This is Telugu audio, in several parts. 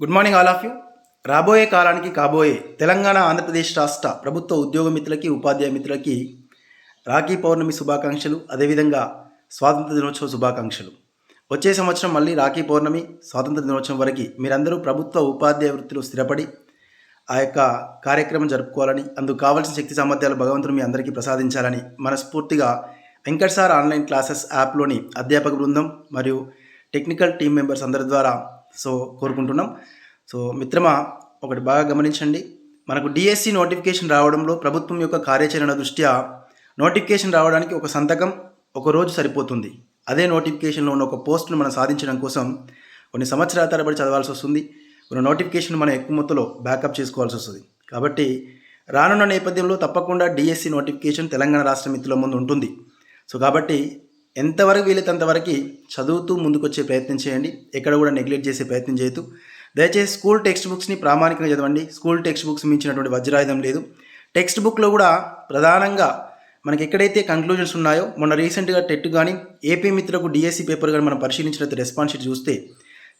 Good morning all of you రాబోయే కాలానికి కాబోయే తెలంగాణ ఆంధ్రప్రదేశ్ రాష్ట్ర ప్రభుత్వ ఉద్యోగ మిత్రులకి ఉపాధ్యాయ మిత్రులకి రాఖీ పౌర్ణమి శుభాకాంక్షలు అదేవిధంగా స్వాతంత్ర దినోత్సవ శుభాకాంక్షలు. వచ్చే సంవత్సరం మళ్ళీ రాఖీ పౌర్ణమి స్వాతంత్ర దినోత్సవం వరకు మీరందరూ ప్రభుత్వ ఉపాధ్యాయ వృత్తిలో స్థిరపడి ఆ యొక్క కార్యక్రమం జరుపుకోవాలని అందుకు కావాల్సిన శక్తి సామర్థ్యాలు భగవంతుడు మీ అందరికీ ప్రసాదించాలని మనస్ఫూర్తిగా వెంకట్ సార్ ఆన్లైన్ క్లాసెస్ యాప్లోని అధ్యాపక బృందం మరియు టెక్నికల్ టీం మెంబర్స్ అందరి ద్వారా సో కోరుకుంటున్నాం. సో మిత్రమా ఒకటి బాగా గమనించండి. మనకు డిఎస్సి నోటిఫికేషన్ రావడంలో ప్రభుత్వం యొక్క కార్యాచరణ దృష్ట్యా నోటిఫికేషన్ రావడానికి ఒక సంతకం ఒక రోజు సరిపోతుంది. అదే నోటిఫికేషన్లో ఉన్న ఒక పోస్టును మనం సాధించడం కోసం కొన్ని సంవత్సరాల తరబడి చదవాల్సి వస్తుంది. కొన్ని నోటిఫికేషన్ మనం ఎక్కువ మొత్తంలో బ్యాకప్ చేసుకోవాల్సి వస్తుంది. కాబట్టి రానున్న నేపథ్యంలో తప్పకుండా డిఎస్సి నోటిఫికేషన్ తెలంగాణ రాష్ట్ర మిత్రుల ముందు ఉంటుంది. సో కాబట్టి ఎంతవరకు వీలైతే అంతవరకు చదువుతూ ముందుకొచ్చే ప్రయత్నం చేయండి. ఎక్కడ కూడా నెగ్లెక్ట్ చేసే ప్రయత్నం చేయొద్దు. దయచేసి స్కూల్ టెక్స్ట్ బుక్స్ని ప్రామాణికంగా చదవండి. స్కూల్ టెక్స్ట్ బుక్స్ మించినటువంటి వజ్రాయుధం లేదు. టెక్స్ట్ బుక్లో కూడా ప్రధానంగా మనకి ఎక్కడైతే కంక్లూజన్స్ ఉన్నాయో మొన్న రీసెంట్గా టెట్ కానీ ఏపీ మిత్రులకు డిఎస్సి పేపర్ కానీ మనం పరిశీలించినట్టు రెస్పాన్స్ షీట్ చూస్తే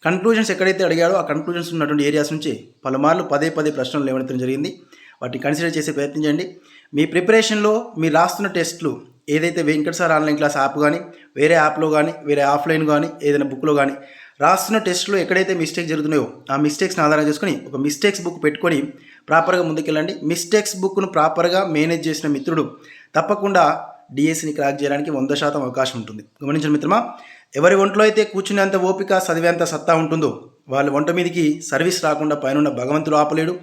కన్క్లూజన్స్ ఎక్కడైతే అడిగాడో ఆ కన్క్లూజన్స్ ఉన్నటువంటి ఏరియాస్ నుంచి పలుమార్లు పదే పదే ప్రశ్నలు లేవనెత్తడం జరిగింది. వాటిని కన్సిడర్ చేసే ప్రయత్నం చేయండి. మీ ప్రిపరేషన్లో మీరు రాస్తున్న టెస్ట్లు ఏదైతే Venkata sir online class app కానీ వేరే యాప్లో కానీ వేరే ఆఫ్లైన్ కానీ ఏదైనా బుక్లో కానీ రాస్తున్న టెస్ట్లో ఎక్కడైతే మిస్టేక్ జరుగుతున్నాయో ఆ మిస్టేక్స్ని ఆధారం చేసుకొని ఒక మిస్టేక్స్ బుక్ పెట్టుకొని ప్రాపర్గా ముందుకెళ్ళండి. మిస్టేక్స్ బుక్ను ప్రాపర్గా మేనేజ్ చేసిన మిత్రుడు తప్పకుండా డిఎస్సిని క్రాక్ చేయడానికి వంద శాతం అవకాశం ఉంటుంది. గమనించిన మిత్రమా ఎవరి ఒంట్లో అయితే కూర్చునేంత ఓపిక చదివేంత సత్తా ఉంటుందో వాళ్ళ వంట మీదకి సర్వీస్ రాకుండా పైన భగవంతుడు ఆపలేడు.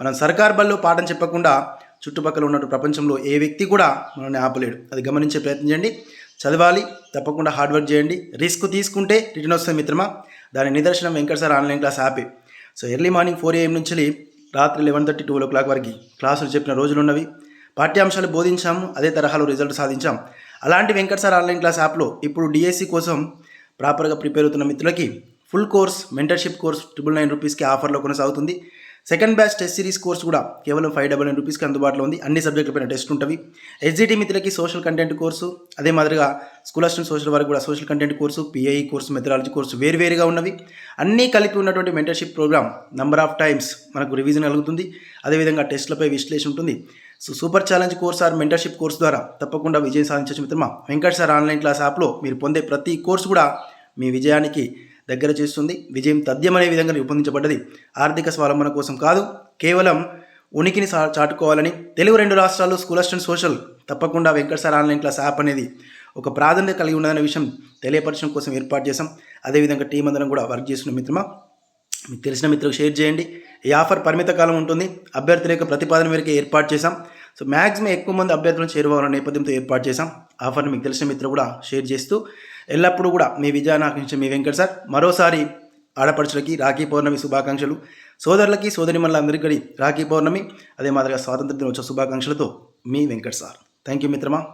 మనం సర్కార్ బల్లో పాఠం చెప్పకుండా చుట్టుపక్కల ఉన్న ప్రపంచంలో ఏ వ్యక్తి కూడా మనల్ని ఆపలేడు. అది గమనించే ప్రయత్నం చేయండి. చదవాలి తప్పకుండా హార్డ్ వర్క్ చేయండి. రిస్క్ తీసుకుంటే రిటర్న్ వస్తుంది మిత్రమా? దాని నిదర్శనం వెంకట సార్ ఆన్లైన్ క్లాస్ యాపే so early morning four AM నుంచి రాత్రి eleven thirty two o'clock వరకు క్లాసులు చెప్పిన రోజులు ఉన్నవి. పాఠ్యాంశాలు బోధించాము అదే తరహాలో రిజల్ట్ సాధించాం. అలాంటి వెంకట సార్ ఆన్లైన్ క్లాస్ యాప్లో ఇప్పుడు డిఎస్సి కోసం ప్రాపర్గా ప్రిపేర్ అవుతున్న మిత్రులకి full course mentorship course triple nine రూపీస్కి ఆఫర్లో కొనసాగుతుంది. Second batch test series course కూడా కేవలం ఫైవ్ డబల్ నైన్ రూపీస్కి అందుబాటులో ఉంది. అన్ని సబ్జెక్టులపైన టెస్ట్ ఉంటుంది ఎస్జిటి మిత్రులకి సోషల్ కంటెంట్ కోర్సు అదే మాదిరిగా స్కూల్ అసిస్టెంట్ సోషల్ వరకు కూడా social content course PIE course methodology course వేరువేరుగా ఉన్నవి. అన్నీ కలిపి ఉన్నటువంటి mentorship program number of times మనకు రివిజన్ కలుగుతుంది. అదేవిధంగా టెస్ట్లపై విశ్లేషణ ఉంటుంది. So super challenge course or mentorship course ద్వారా తప్పకుండా విజయం సాధించవచ్చు మిత్రమా. వెంకట్ సార్ ఆన్లైన్ క్లాస్ యాప్లో మీరు పొందే ప్రతి కోర్సు కూడా మీ విజయానికి దగ్గర చేస్తుంది. విజయం తథ్యమనే విధంగా రూపొందించబడ్డది. ఆర్థిక స్వావలంబన కోసం కాదు కేవలం ఉనికిని సా చాటుకోవాలని తెలుగు రెండు రాష్ట్రాల్లో స్కూల్ అసిస్టెంట్ సోషల్ తప్పకుండా Venkat sir online class app అనేది ఒక ప్రాధాన్యత కలిగి ఉన్నదనే విషయం తెలియపరచడం కోసం ఏర్పాటు చేశాం. అదేవిధంగా టీం అందరం కూడా వర్క్ చేస్తున్న మిత్రమా. మీకు తెలిసిన మిత్రులకు షేర్ చేయండి. ఈ ఆఫర్ పరిమిత కాలం ఉంటుంది. అభ్యర్థుల యొక్క ప్రతిపాదన మేరకు ఏర్పాటు చేశాం. సో మ్యాక్సిమం ఎక్కువ మంది అభ్యర్థులను చేరువాలనే నేపథ్యంతో ఏర్పాటు చేశాం. ఆఫర్ని మీకు తెలిసిన మిత్రులు కూడా షేర్ చేస్తూ ఎల్లప్పుడూ కూడా మీ విజయాన్ని ఆకర్షించే మీ వెంకట్ సార్. మరోసారి ఆడపడుచులకి రాఖీ పౌర్ణమి శుభాకాంక్షలు. సోదరులకి సోదరిమణులందరికీ రాఖీ పౌర్ణమి అదే మాదిరిగా స్వాతంత్ర దినోత్సవ శుభాకాంక్షలతో మీ వెంకట్ సార్. థ్యాంక్ యూ మిత్రమా.